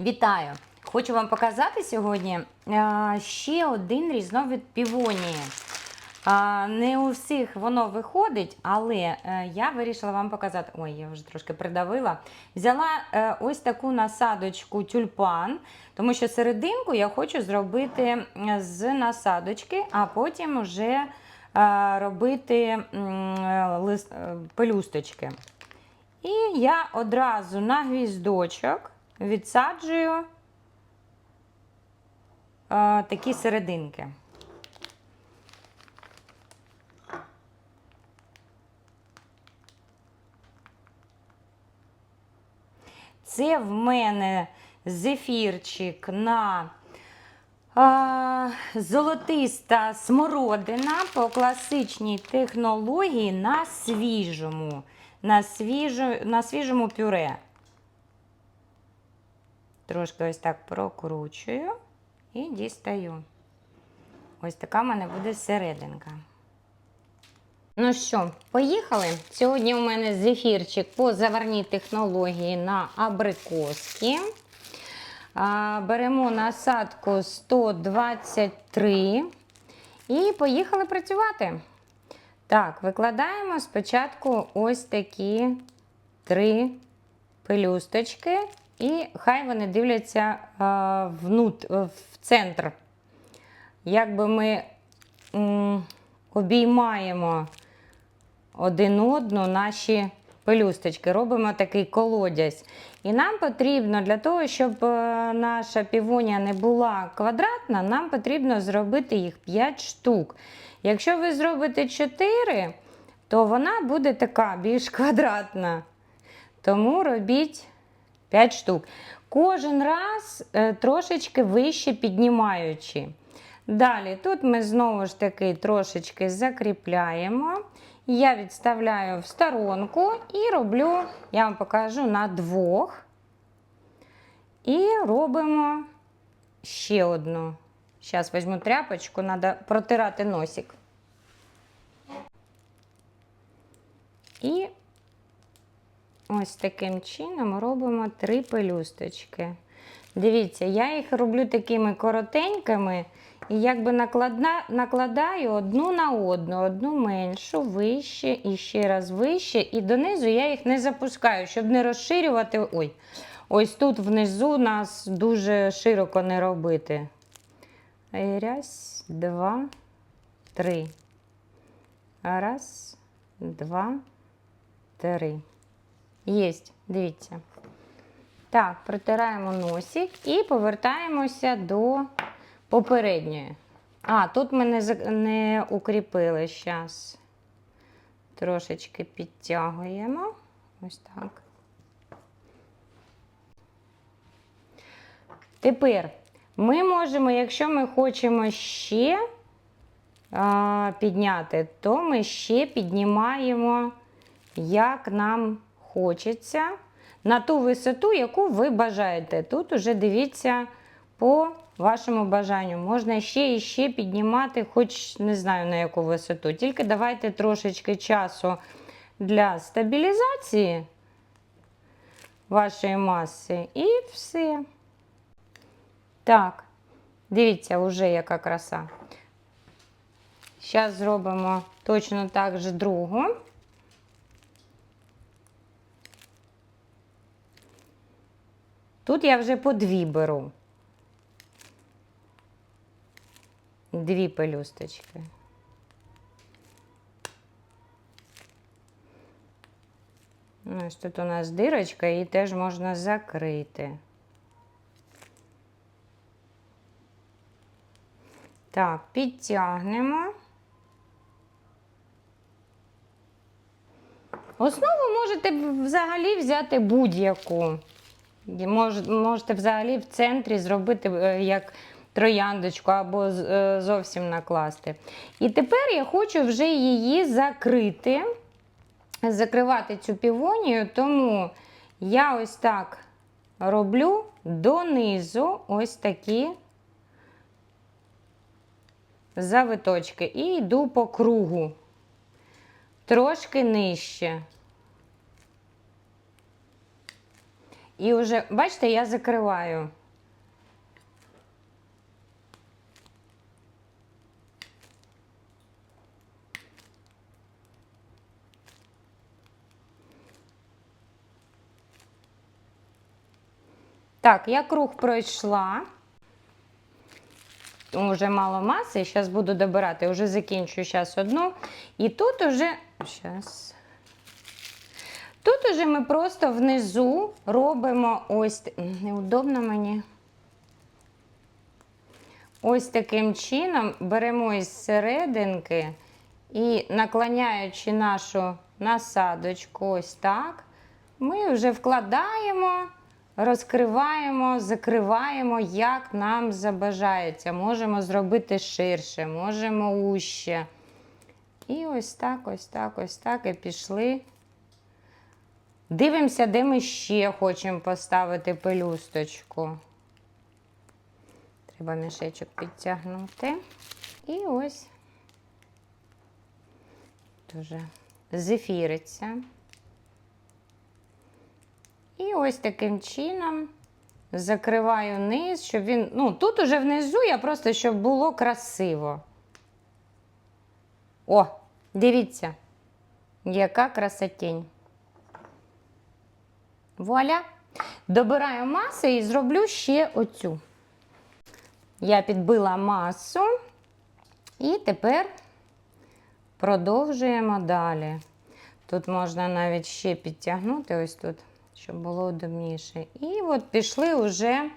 Вітаю! Хочу вам показати сьогодні ще один різновид півонії. Не у всіх воно виходить, але е, я вирішила вам показати. Ой, я вже трошки придавила. Взяла е, ось таку насадочку тюльпан, тому що серединку я хочу зробити з насадочки, а потім вже е, робити е, е, пелюсточки. І я одразу на гвіздочок відсаджую е, такі серединки. Це в мене зефірчик на а, золотиста смородина по класичній технології на свіжому, на, свіжо, на свіжому пюре. Трошки ось так прокручую і дістаю. Ось така в мене буде серединка. Ну що, поїхали? Сьогодні у мене зефірчик по заварній технології на абрикоски. Беремо насадку 123 і поїхали працювати. Так, викладаємо спочатку ось такі три пелюсточки, і хай вони дивляться а, внут, в центр. Якби ми обіймаємо один одну наші пелюсточки, робимо такий колодязь. І нам потрібно для того, щоб е, наша півонія не була квадратна, нам потрібно зробити їх 5 штук. Якщо ви зробите 4, то вона буде така більш квадратна. Тому робіть 5 штук. Кожен раз е, трошечки вище піднімаючи. Далі, тут ми знову ж таки трошечки закріпляємо. Я відставляю в сторонку і роблю, я вам покажу на двох. І робимо ще одну. Зараз візьму тряпочку, треба протирати носик. І ось таким чином робимо три пелюсточки. Дивіться, я їх роблю такими коротенькими. І якби накладна, накладаю одну на одну, одну меншу, вище і ще раз вище. І донизу я їх не запускаю, щоб не розширювати. Ой, ось тут внизу нас дуже широко не робити. Раз, два, три. Раз, два, три. Єсть, дивіться. Так, протираємо носик і повертаємося до попередньої. А, тут ми не, не укріпили зараз. Трошечки підтягуємо. Ось так. Тепер ми можемо, якщо ми хочемо ще а, підняти, то ми ще піднімаємо, як нам хочеться, на ту висоту, яку ви бажаєте. Тут уже дивіться по вашому бажанню. Можна ще і ще піднімати, хоч не знаю на яку висоту. Тільки давайте трошечки часу для стабілізації вашої маси і все. Так, дивіться, вже яка краса. Зараз зробимо точно так же другу. Тут я вже по дві беру. Дві пелюсточки. Ось тут у нас дирочка, її теж можна закрити. Так, підтягнемо. Основу можете взагалі взяти будь-яку. Мож- Можете взагалі в центрі зробити е, як трояндочку або е, зовсім накласти. І тепер я хочу вже її закрити, закривати цю півонію, тому я ось так роблю донизу ось такі завиточки і йду по кругу, трошки нижче. І вже, бачите, я закриваю. Так, я круг пройшла. Уже мало маси, зараз буду добирати, вже закінчую зараз одну. І тут уже. Щас. Тут уже ми просто внизу робимо ось неудобно мені. Ось таким чином беремо із серединки і наклоняючи нашу насадочку, ось так, ми вже вкладаємо, розкриваємо, закриваємо, як нам забажається. Можемо зробити ширше, можемо уще. І ось так, ось так, ось так і пішли. Дивимося, де ми ще хочемо поставити пелюсточку. Треба мішечок підтягнути. І ось дуже зефіриться. І ось таким чином закриваю низ, щоб він. Ну, тут уже внизу я просто щоб було красиво. О, дивіться, яка красотень. Вуаля. Добираю маси і зроблю ще оцю. Я підбила масу. І тепер продовжуємо далі. Тут можна навіть ще підтягнути, ось тут, щоб було удобніше. І от пішли вже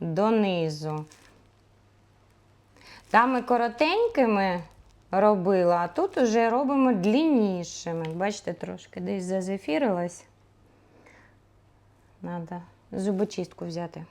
донизу. Там ми коротенькими робила, а тут вже робимо длиннішими. Бачите, трошки десь зазефірилась. Треба зубочистку взяти,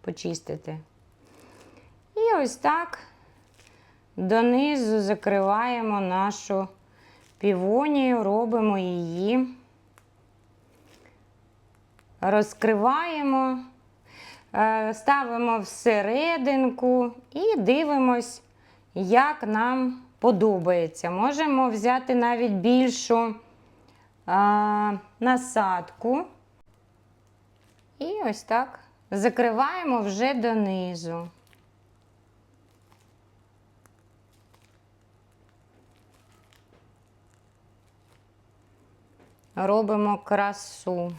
почистити. І ось так донизу закриваємо нашу півонію, робимо її, розкриваємо, е, ставимо всерединку і дивимось, як нам подобається. Можемо взяти навіть більшу насадку. І ось так закриваємо вже донизу. Робимо красу.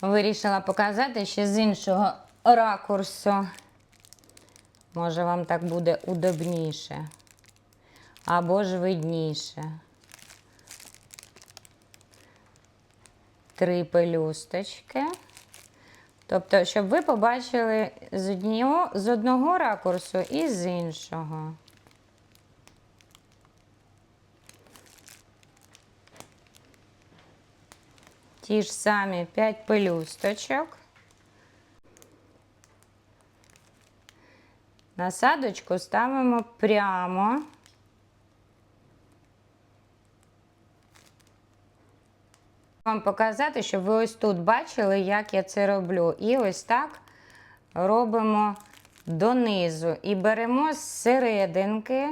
Вирішила показати ще з іншого ракурсу. Може, вам так буде удобніше або ж видніше. Три пелюсточки. Тобто, щоб ви побачили з одного, з одного ракурсу і з іншого. Ті ж самі 5 пелюсточок. Насадочку ставимо прямо. Вам показати, щоб ви ось тут бачили, як я це роблю. І ось так робимо донизу. І беремо з серединки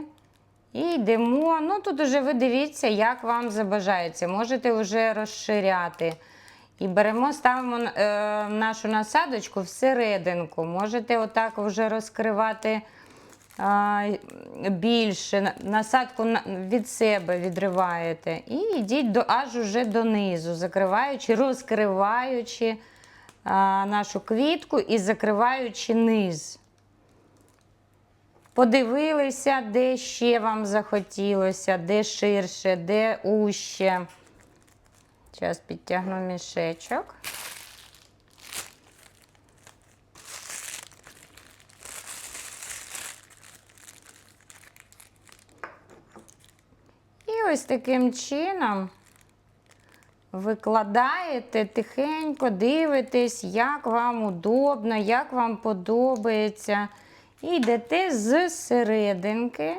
і йдемо. Ну, тут уже ви дивіться, як вам забажається. Можете вже розширяти. І беремо, ставимо е, нашу насадочку всерединку. Можете отак вже розкривати більше. Насадку від себе відриваєте. І йдіть до, аж уже донизу, закриваючи, розкриваючи нашу квітку і закриваючи низ. Подивилися, де ще вам захотілося, де ширше, де уще. Зараз підтягну мішечок. І ось таким чином викладаєте тихенько, дивитесь, як вам удобно, як вам подобається. І йдете з серединки.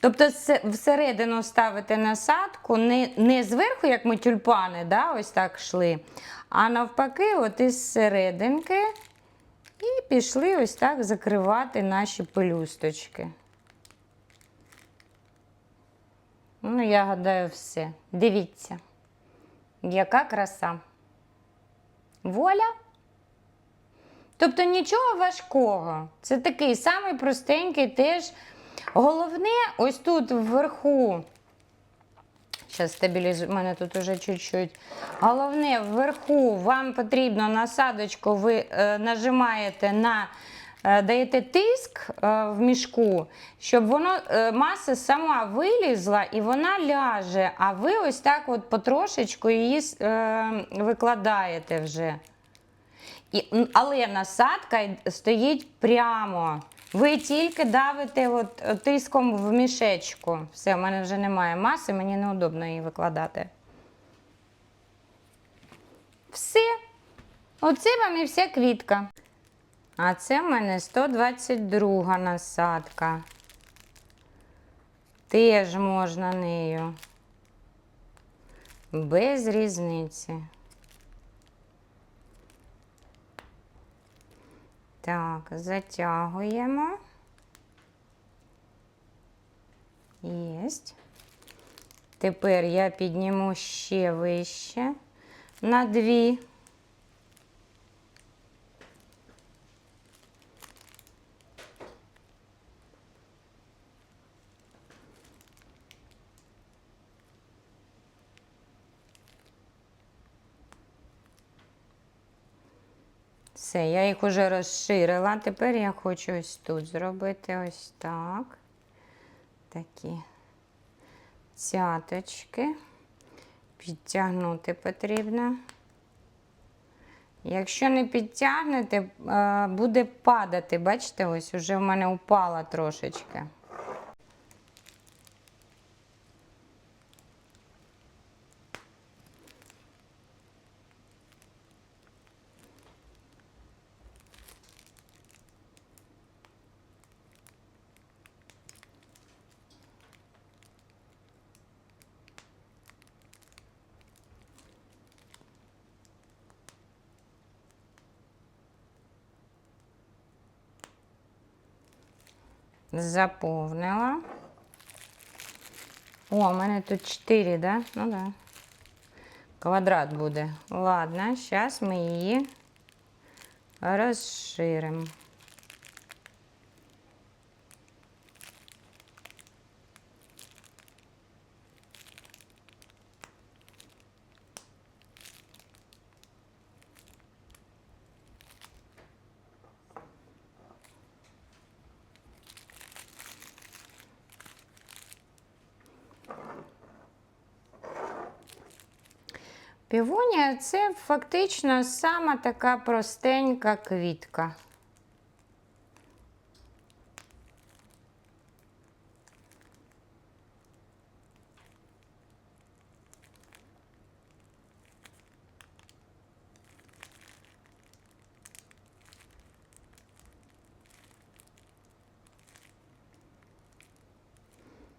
Тобто всередину ставите насадку, не, не зверху, як ми тюльпани, да, ось так йшли, а навпаки, от із серединки. І пішли ось так закривати наші пелюсточки. Ну, я гадаю, все. Дивіться, яка краса. Воля. Тобто нічого важкого. Це такий самий простенький теж. Головне, ось тут вверху. Зараз стабілізую, в мене тут уже чуть-чуть. Головне, вверху вам потрібно насадочку, ви е, нажимаєте на, е, даєте тиск е, в мішку, щоб воно е, маса сама вилізла і вона ляже. А ви ось так от потрошечку її викладаєте вже. І, але насадка стоїть прямо. Ви тільки давите от, е, тиском в мішечку. Все, в мене вже немає маси, мені неудобно її викладати. Все. Оце вам і вся квітка. А це в мене 122 насадка. Теж можна нею. Без різниці. Так, затягуємо. Єсть. Тепер я підніму ще вище на дві. Все, я їх уже розширила. Тепер я хочу ось тут зробити ось так. Такі цяточки. Підтягнути потрібно. Якщо не підтягнете, е, буде падати. Бачите, ось уже в мене упала трошечки. Заповнила. О, у мене тут 4, да? Ну да. Квадрат буде. Ладно, зараз ми її розширимо. Півонія це фактично сама така простенька квітка.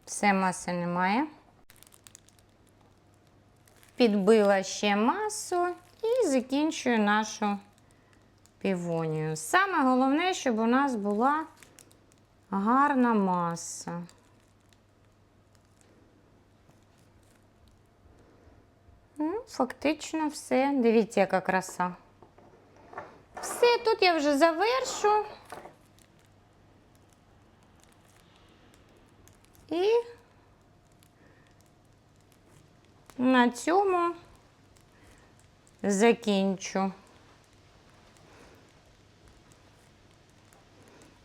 Все маси немає. Підбила ще масу і закінчую нашу півонію. Саме головне, щоб у нас була гарна маса. Ну, фактично все. Дивіться, яка краса. Все, тут я вже завершу. І на цьому закінчу.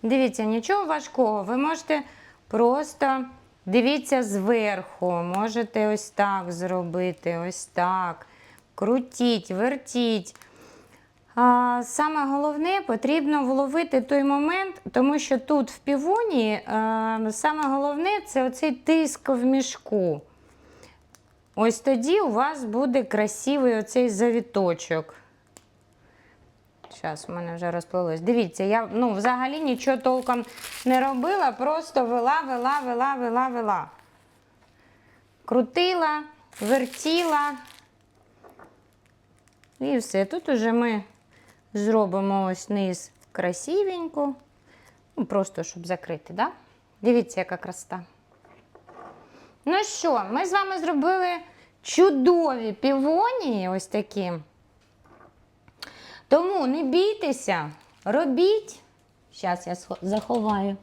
Дивіться, нічого важкого. Ви можете просто дивіться зверху, можете ось так зробити, ось так. Крутіть, вертіть. А, Саме головне потрібно вловити той момент, тому що тут в півоні е, саме головне це оцей тиск в мішку. Ось тоді у вас буде красивий оцей завіточок. Зараз у мене вже розплилось. Дивіться, я ну, взагалі нічого толком не робила, просто вела, вела, вела, вела, вела. Крутила, вертіла. І все. Тут уже ми зробимо ось низ красивенько. Ну, просто щоб закрити, да? Дивіться, яка красота. Ну що, ми з вами зробили чудові півонії, ось такі. Тому не бійтеся, робіть. Зараз я заховаю.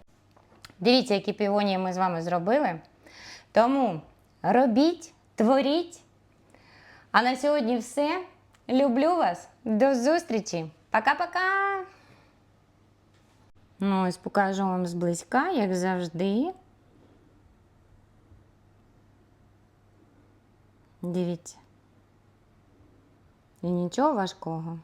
Дивіться, які півонії ми з вами зробили. Тому робіть, творіть. А на сьогодні все. Люблю вас. До зустрічі. Пока-пока. Ну, ось покажу вам зблизька, як завжди. Дивіться. І нічого важкого.